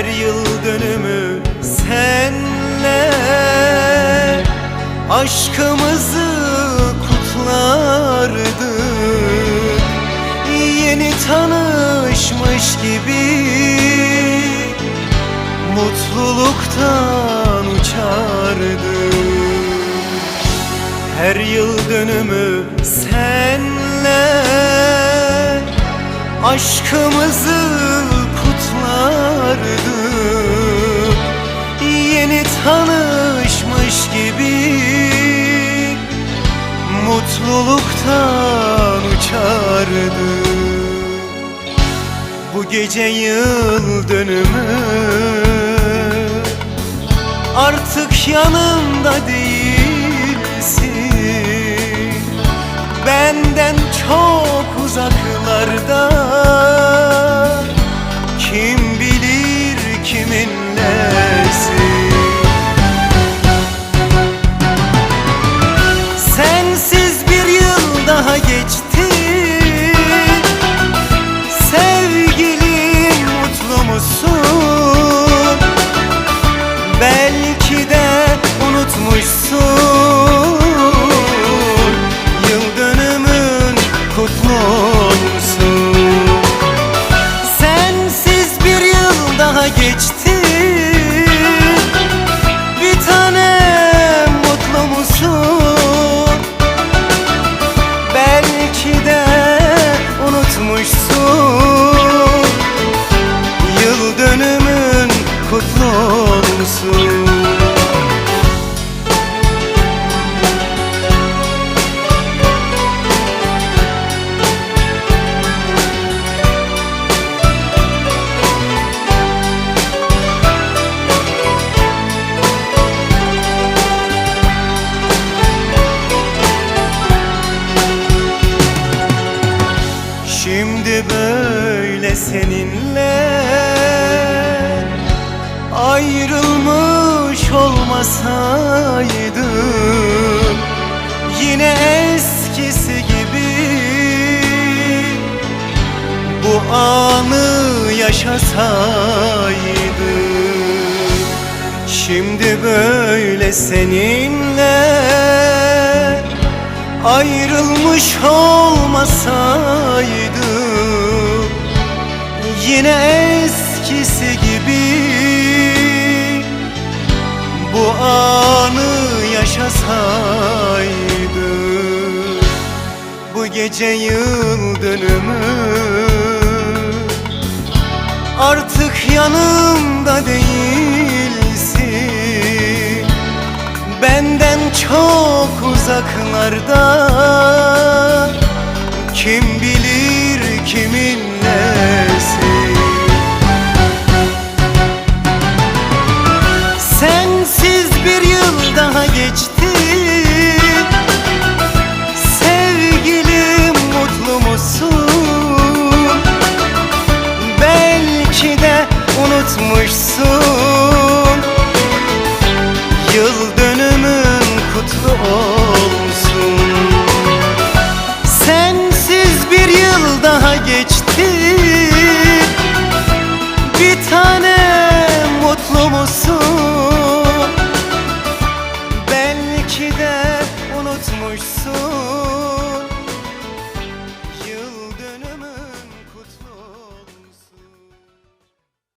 Her yıl dönümü senle Aşkımızı kutlardık Yeni tanışmış gibi Mutluluktan uçardık Her yıl dönümü senle Aşkımızı kutlardık Mutluluktan uçardık Bu gece yıl dönümü. Artık yanımda değilsin böyle seninle. Ayrılmış olmasaydım Yine eskisi gibi bu anı yaşasaydım. Şimdi böyle seninle Ayrılmış olmasaydım Yine eskisi gibi Bu anı yaşasaydım Bu gece yıl dönümü Artık yanımda değilsin. Benden çok uzaklarda Kim bilir kiminlesin geçti Bir tane mutlu musun? Belki de unutmuşsun